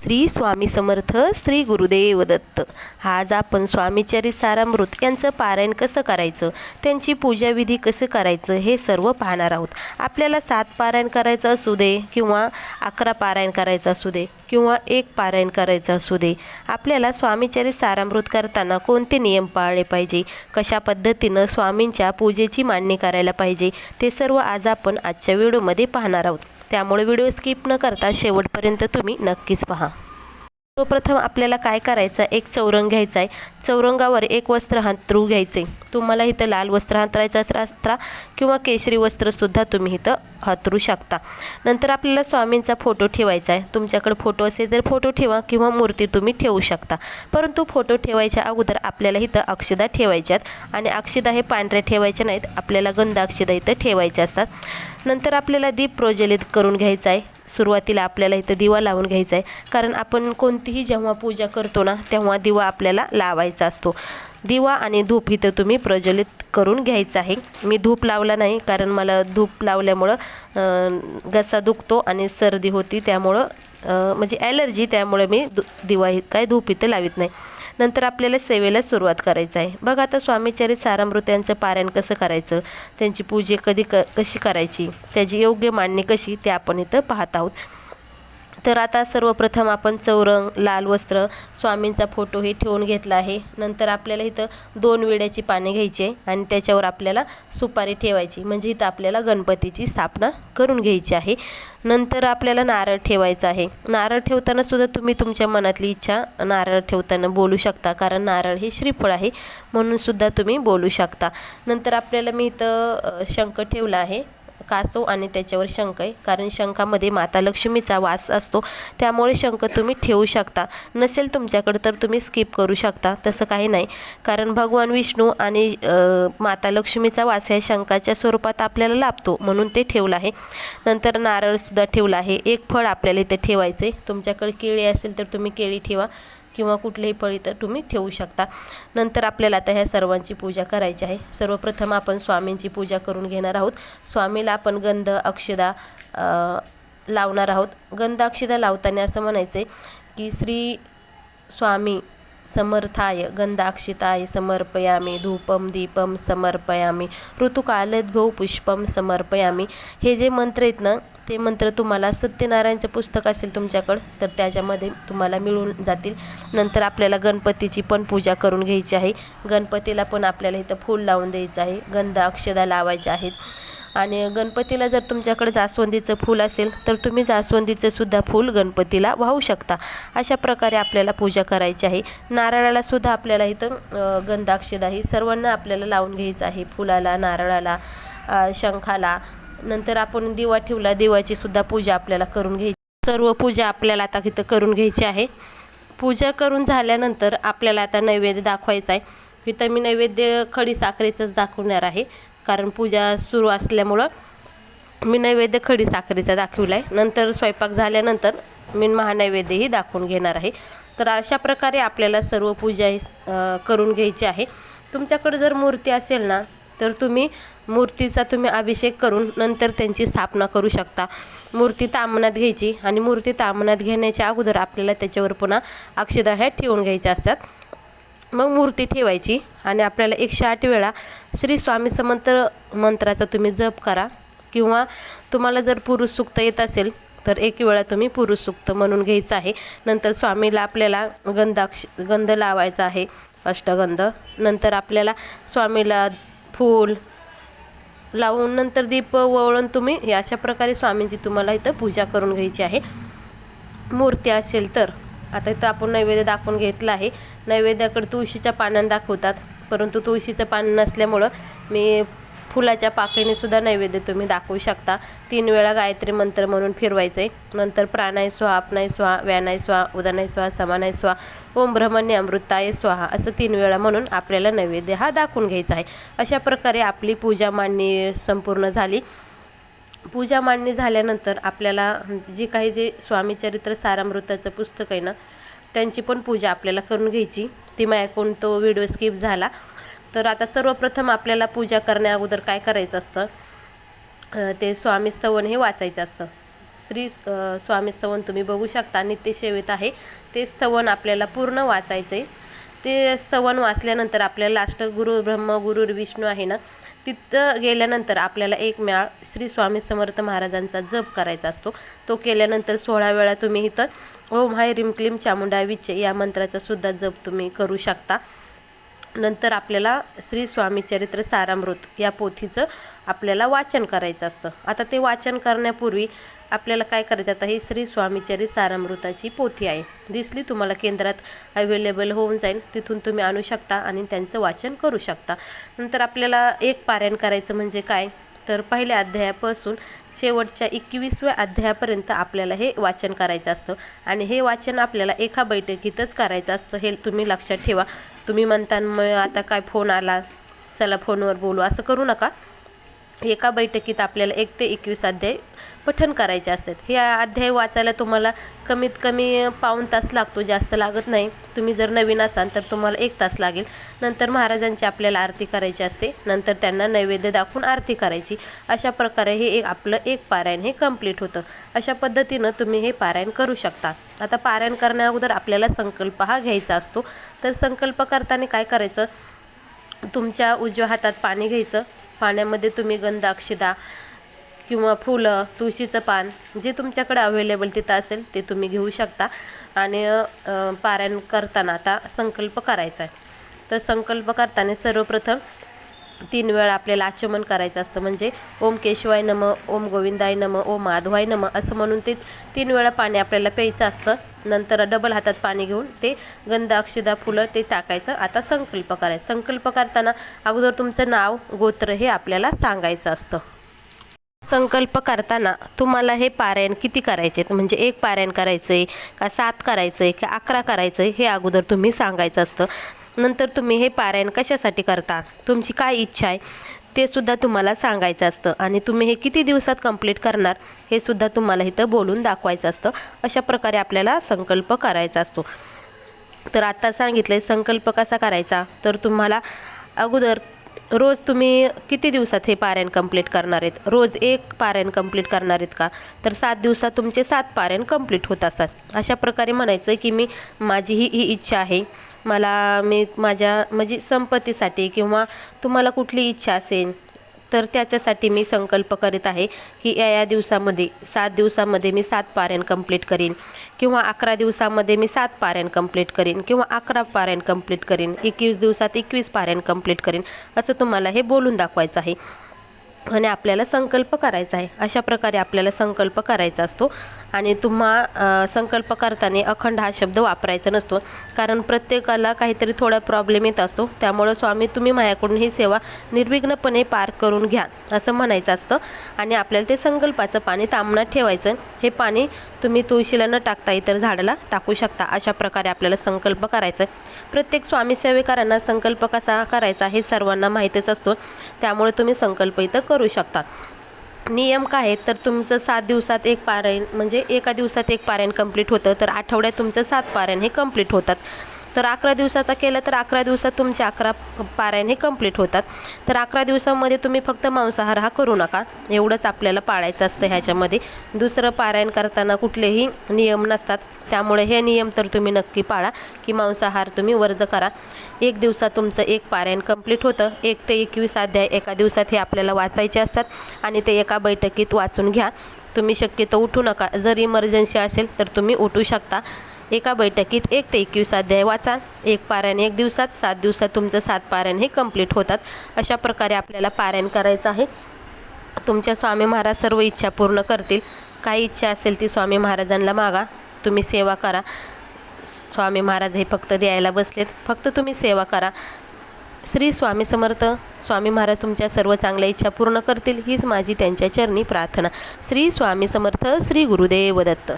श्री स्वामी समर्थ श्री गुरुदेव दत्त. आज आपण स्वामीचरित सारामृत यांचं पारायण कसं करायचं त्यांची पूजाविधी कसं करायचं हे सर्व पाहणार आहोत. आपल्याला सात पारायण करायचं असू दे किंवा अकरा पारायण करायचं असू दे किंवा एक पारायण करायचं असू दे आपल्याला स्वामीचरित सारामृत करताना कोणते नियम पाळले पाहिजे कशा पद्धतीनं स्वामींच्या पूजेची मांडणी करायला पाहिजे ते सर्व आज आपण आजच्या व्हिडिओमध्ये पाहणार आहोत. त्यामुळे व्हिडिओ स्किप न करता शेवटपर्यंत तुम्ही नक्कीच पहा. सर्वप्रथम आपल्याला काय करायचं? एक चौरंग घ्यायचा आहे चौरंगावर एक वस्त्र हातरू घ्यायचे. तुम्हाला इथं लाल वस्त्र हातरायचं असं असता किंवा केशरी वस्त्रसुद्धा तुम्ही इथं हातरू शकता. नंतर आपल्याला स्वामींचा फोटो ठेवायचा आहे तुमच्याकडे फोटो असेल तर फोटो ठेवा किंवा मूर्ती तुम्ही ठेवू शकता. परंतु फोटो ठेवायच्या अगोदर आपल्याला इथं अक्षदा ठेवायच्यात आणि अक्षदा हे पांढऱ्या ठेवायच्या नाहीत आपल्याला गंध अक्षदा इथं ठेवायच्या असतात. नंतर आपल्याला दीप प्रज्वलित करून घ्यायचा आहे सुरुवातीला आपल्याला इथं दिवा लावून घ्यायचा आहे. कारण आपण कोणतीही जेव्हा पूजा करतो ना तेव्हा दिवा आपल्याला लावायचा असतो. दिवा आणि धूप इथं तुम्ही प्रज्वलित करून घ्यायचं आहे. मी धूप लावला नाही कारण मला धूप लावल्यामुळं घसा दुखतो आणि सर्दी होती त्यामुळं म्हणजे ॲलर्जी त्यामुळे मी दु दिवा काय धूप इथं लावित नाही. नंतर आपल्याला सेवेला सुरुवात करायचं आहे. बघा आता स्वामीचरित सारामृत यांचं पारायण कसं करायचं? त्यांची पूजा कधी क कशी करायची? त्याची योग्य मांडणी कशी? ते आपण इथं पाहत आहोत. तर आता सर्वप्रथम आपण चौरंग लाल वस्त्र स्वामींचा फोटो हे ठेवून घेतला आहे. नंतर आपल्याला इथं दोन विड्याची पाने घ्यायची आहे आणि त्याच्यावर आपल्याला सुपारी ठेवायची. म्हणजे इथं आपल्याला गणपतीची स्थापना करून घ्यायची आहे. नंतर आपल्याला नारळ ठेवायचा आहे. नारळ ठेवताना सुद्धा तुम्ही तुमच्या मनातली इच्छा नारळ ठेवताना बोलू शकता. कारण नारळ हे श्रीफळ आहे. म्हणून सुद्धा तुम्ही बोलू शकता. नंतर आपल्याला मी इथं शंख ठेवला आहे. कासव आणि त्याच्यावर शंख आहे. कारण शंखामध्ये माता लक्ष्मीचा वास असतो. त्यामुळे शंख तुम्ही ठेवू शकता. नसेल तुमच्याकडं तर तुम्ही स्किप करू शकता. तसं काही नाही. कारण भगवान विष्णू आणि माता लक्ष्मीचा वास या शंखाच्या स्वरूपात आपल्याला लाभतो. म्हणून ते ठेवलं आहे. नंतर नारळसुद्धा ठेवलं आहे. एक फळ आपल्याला इथे ठेवायचं आहे तुमच्याकडे केळी असेल तर तुम्ही केळी ठेवा. किंवा कुठलेही फळी तर तुम्ही ठेवू शकता. नंतर आपल्याला आता ह्या सर्वांची पूजा करायची आहे. सर्वप्रथम आपण स्वामींची पूजा करून घेणार आहोत. स्वामीला आपण गंध अक्षदा लावणार आहोत. गंध अक्षदा लावताना असं म्हणायचं आहे की श्री स्वामी समर्थाय गंधाक्षिताय समर्पयामी धूपम दीपम समर्पयामी ऋतुकालद्भौ पुष्पम समर्पयामी. हे जे मंत्र आहेत ना ते मंत्र तुम्हाला सत्यनारायणचं पुस्तक असेल तुमच्याकडं तर त्याच्यामध्ये तुम्हाला मिळून जातील. नंतर आपल्याला गणपतीची पण पूजा करून घ्यायची आहे. गणपतीला पण आपल्याला इथं फूल लावून द्यायचं आहे. गंध अक्षदा लावायच्या आहेत. आणि गणपतीला जर तुमच्याकडे जास्वंदीचं फूल असेल तर तुम्ही जास्वंदीचं सुद्धा फूल गणपतीला वाहू शकता. अशा प्रकारे आपल्याला पूजा करायची आहे. नारळाला सुद्धा आपल्याला इथं गंधाक्षदाही गंधाक्षदा ही सर्वांना आपल्याला लावून घ्यायचं आहे. फुलाला नारळाला शंखाला. नंतर आपण दिवा ठेवला दिवाची सुद्धा पूजा आपल्याला करून घ्यायची. सर्व पूजा आपल्याला आता इथं करून घ्यायची आहे. पूजा करून झाल्यानंतर आपल्याला आता नैवेद्य दाखवायचा आहे. इथं मी नैवेद्य खडी साखरेचंच दाखवणार आहे. कारण पूजा सुरू असल्यामुळं मी नैवेद्य खडी साखरेचा दाखवला आहे नंतर स्वयंपाक झाल्यानंतर मी महानैवेद्यही दाखवून घेणार आहे. तर अशा प्रकारे आपल्याला सर्व पूजा ही करून घ्यायची आहे. तुमच्याकडे जर मूर्ती असेल ना तर तुम्ही मूर्तीचा तुम्ही अभिषेक करून नंतर त्यांची स्थापना करू शकता. मूर्ती तामणात घ्यायची आणि मूर्ती तामणात घेण्याच्या अगोदर आपल्याला त्याच्यावर पुन्हा अक्षदा ह्या ठेवून घ्यायच्या असतात. मग मूर्ती ठेवायची आणि आपल्याला एकशे आठ वेळा श्री स्वामी समंत्र मंत्राचा तुम्ही जप करा. किंवा तुम्हाला जर पुरुष सुक्त येत असेल तर एक वेळा तुम्ही पुरुष सुक्त म्हणून घ्यायचं आहे. नंतर स्वामीला आपल्याला गंधाक्ष गंध लावायचा आहे अष्टगंध. नंतर आपल्याला स्वामीला फूल लावून नंतर दीप वळून तुम्ही अशा प्रकारे स्वामींची तुम्हाला इथं पूजा करून घ्यायची आहे. मूर्ती असेल तर आता इथं आपण नैवेद्य दाखवून घेतलं आहे. नैवेद्याकडे तुळशीच्या पानानं दाखवतात. परंतु तुळशीचं पान नसल्यामुळं मी फुलाच्या पाकळीने सुद्धा नैवेद्य तुम्ही दाखवू शकता. तीन वेळा गायत्री मंत्र म्हणून फिरवायचं आहे नंतर प्राणाय स्वाहा आपनाय स्वाहा व्यानाय स्वाहा उदानाय स्वाहा समानाय स्वाहा ओम ब्रह्मण्य अमृताय स्वाहा असं तीन वेळा म्हणून आपल्याला नैवेद्य हा दाखवून घ्यायचा आहे. अशा प्रकारे आपली पूजा मांडणी संपूर्ण झाली. पूजा मांडणी झाल्यानंतर आपल्याला जी काही जे स्वामी चरित्र सारामृताचं पुस्तक आहे ना त्यांची पण पूजा आपल्याला करून घ्यायची. ती माझ्याकडून तो व्हिडिओ स्किप झाला. तर आता सर्वप्रथम आपल्याला पूजा करण्या अगोदर काय करायचं असतं? ते स्वामी स्तवन हे वाचायचं असतं. श्री स्वामी स्तवन तुम्ही बघू शकता. नित्यसेवेत आहे. ते स्तवन आपल्याला पूर्ण वाचायचं आहे ते स्तवन वाचल्यानंतर आपल्याला लास्ट गुरु ब्रह्म गुरु विष्णू आहे ना तिथं गेल्यानंतर आपल्याला एक मेळा श्री स्वामी समर्थ महाराजांचा जप करायचा असतो. तो केल्यानंतर सोळा वेळा तुम्ही इथं ओम हाय रिम क्लीम चामुंडा विच्चे या मंत्राचा सुद्धा जप तुम्ही करू शकता. नंतर आपल्याला श्री स्वामी चरित्र सारामृत या पोथीचं आपल्याला वाचन करायचं असतं. आता ते वाचन करण्यापूर्वी आपल्याला काय करायचं आता? ही श्री स्वामीचरी सारामृताची पोथी आहे. दिसली तुम्हाला केंद्रात अवेलेबल होऊन जाईल. तिथून तुम्ही आणू शकता आणि त्यांचं वाचन करू शकता. नंतर आपल्याला एक पारायण करायचं म्हणजे काय? तर पहिल्या अध्यायापासून शेवटच्या एकवीसव्या अध्यायापर्यंत आपल्याला हे वाचन करायचं असतं. आणि हे वाचन आपल्याला एका बैठकीतच करायचं असतं. हे तुम्ही लक्षात ठेवा. तुम्ही म्हणता मग आता काय फोन आला? चला फोनवर बोलू. असं करू नका. एका बैठकीत आपल्याला एक ते एकवीस अध्याय पठण करायचे असतात. हे अध्याय वाचायला तुम्हाला कमीत कमी पाऊण तास लागतो जास्त लागत नाही. तुम्ही जर नवीन असाल तर तुम्हाला एक तास लागेल. नंतर महाराजांची आपल्याला आरती करायची असते. नंतर त्यांना नैवेद्य दाखवून आरती करायची. अशा प्रकारे हे एक आपलं एक पारायण हे कंप्लीट होतं. अशा पद्धतीनं तुम्ही हे पारायण करू शकता. आता पारायण करण्या अगोदर आपल्याला संकल्प हा घ्यायचा असतो. तर संकल्प करताना काय करायचं? तुमच्या उजव्या हातात पाणी घ्यायचं. पाण्यामध्ये तुम्ही गंधाक्षदा किंवा फुलं तुळशीचं पान जे तुमच्याकडे अवेलेबल तिथं असेल ते तुम्ही घेऊ शकता. आणि पारायण करताना आता संकल्प करायचा आहे. तर संकल्प करताना सर्वप्रथम तीन वेळा आपल्याला आचमन करायचं असतं. म्हणजे ओम केशवाय नम ओम गोविंदाय नम ओम माधवाय नम असं म्हणून ते तीन वेळा पाणी आपल्याला प्यायचं असतं. नंतर डबल हातात पाणी घेऊन ते गंध अक्षदा फुलं ते टाकायचं. आता संकल्प करायचं. संकल्प करताना अगोदर तुमचं नाव गोत्र हे आपल्याला सांगायचं असतं. संकल्प करताना तुम्हाला हे पारायण किती करायचे? म्हणजे एक पारायण करायचं आहे का सात करायचं आहे का अकरा करायचं आहे हे अगोदर तुम्ही सांगायचं असतं. नंतर तुम्ही हे पारायण कशासाठी करता? तुमची काय इच्छा आहे? ते सुद्धा तुम्हाला सांगायचं असतं. आणि तुम्ही हे किती दिवसात कंप्लीट करणार? हे सुद्धा तुम्हाला इथं बोलून दाखवायचं असतं. अशा प्रकारे आपल्याला संकल्प करायचा असतो. तर आता सांगितले संकल्प कसा करायचा? तर तुम्हाला अगोदर रोज तुम्ही किती दिवसात हे पारायण कंप्लीट करणार आहेत? रोज एक पारायण कंप्लीट करणार आहेत का? तर सात दिवसात तुमचे सात पारायण कंप्लीट होत असतात. अशा प्रकारे म्हणायचं की मी माझी ही ही इच्छा आहे. मला मी माझ्या म्हणजे संपत्तीसाठी किंवा तुम्हाला कुठली इच्छा असेल तर त्याच्यासाठी मी संकल्प करीत आहे की या या दिवसामध्ये सात दिवसामध्ये मी सात पारायण कंप्लीट करीन. किंवा अकरा दिवसामध्ये मी सात पाऱ्यां कंप्लीट करीन किंवा अकरा पाऱ्यां कंप्लीट करीन एकवीस दिवसात एकवीस पाऱ्यां कंप्लीट करीन असं तुम्हाला हे बोलून दाखवायचं आहे. आणि आपल्याला संकल्प करायचा आहे. अशा प्रकारे आपल्याला संकल्प करायचा असतो. आणि तुम्हा संकल्प करताना अखंड हा शब्द वापरायचा नसतो. कारण प्रत्येकाला काहीतरी थोडा प्रॉब्लेम येत असतो. त्यामुळं स्वामी तुम्ही माझ्याकडून ही सेवा निर्विघ्नपणे पार करून घ्या असं म्हणायचं असतं. आणि आपल्याला ते संकल्पाचं पाणी तांबणात ठेवायचं. हे पाणी तुम्ही तुळशीला न टाकता इतर झाडाला टाकू शकता. अशा प्रकारे आपल्याला संकल्प करायचा आहे. प्रत्येक स्वामी सेवेकरांना संकल्प कसा करायचा हे सर्वांना माहीतच असतो. त्यामुळे तुम्ही संकल्प इथं करू शकतात. नियम काय आहेत? तर तुमचं सात दिवसात एक पारायण म्हणजे एका दिवसात एक पारायण कंप्लीट होतं तर आठवड्यात तुमचं सात पारायण हे कंप्लीट होतात. तर अकरा दिवसाचा केलं तर अकरा दिवसात तुमचे अकरा पारायण हे कंप्लीट होतात. तर अकरा दिवसामध्ये तुम्ही फक्त मांसाहार हा करू नका. एवढंच आपल्याला पाळायचं असतं ह्याच्यामध्ये. दुसरं पारायण करताना कुठलेही नियम नसतात. त्यामुळे हे नियम तर तुम्ही नक्की पाळा की मांसाहार तुम्ही वर्ज करा. एक दिवसात तुमचं एक पारायण कंप्लीट होतं. एक ते एकवीस अध्याय एका दिवसात हे आपल्याला वाचायचे असतात आणि ते एका बैठकीत वाचून घ्या. तुम्ही शक्यतो उठू नका. जर इमर्जन्सी असेल तर तुम्ही उठू शकता. एका बैठकीत एक ते एकवीस अध्याय वाचा. एक पारायण एक दिवसात सात दिवसात तुमचं सात पारायण हे कंप्लीट होतात. अशा प्रकारे आपल्याला पारायण करायचं आहे. तुमच्या स्वामी महाराज सर्व इच्छा पूर्ण करतील. काही इच्छा असेल ती स्वामी महाराजांना मागा. तुम्ही सेवा करा. स्वामी महाराज हे फक्त द्यायला बसलेत. फक्त तुम्ही सेवा करा. श्री स्वामी समर्थ स्वामी महाराज तुमच्या सर्व चांगल्या इच्छा पूर्ण करतील. हीच माझी त्यांच्या चरणी प्रार्थना. श्री स्वामी समर्थ श्री गुरुदेव दत्त.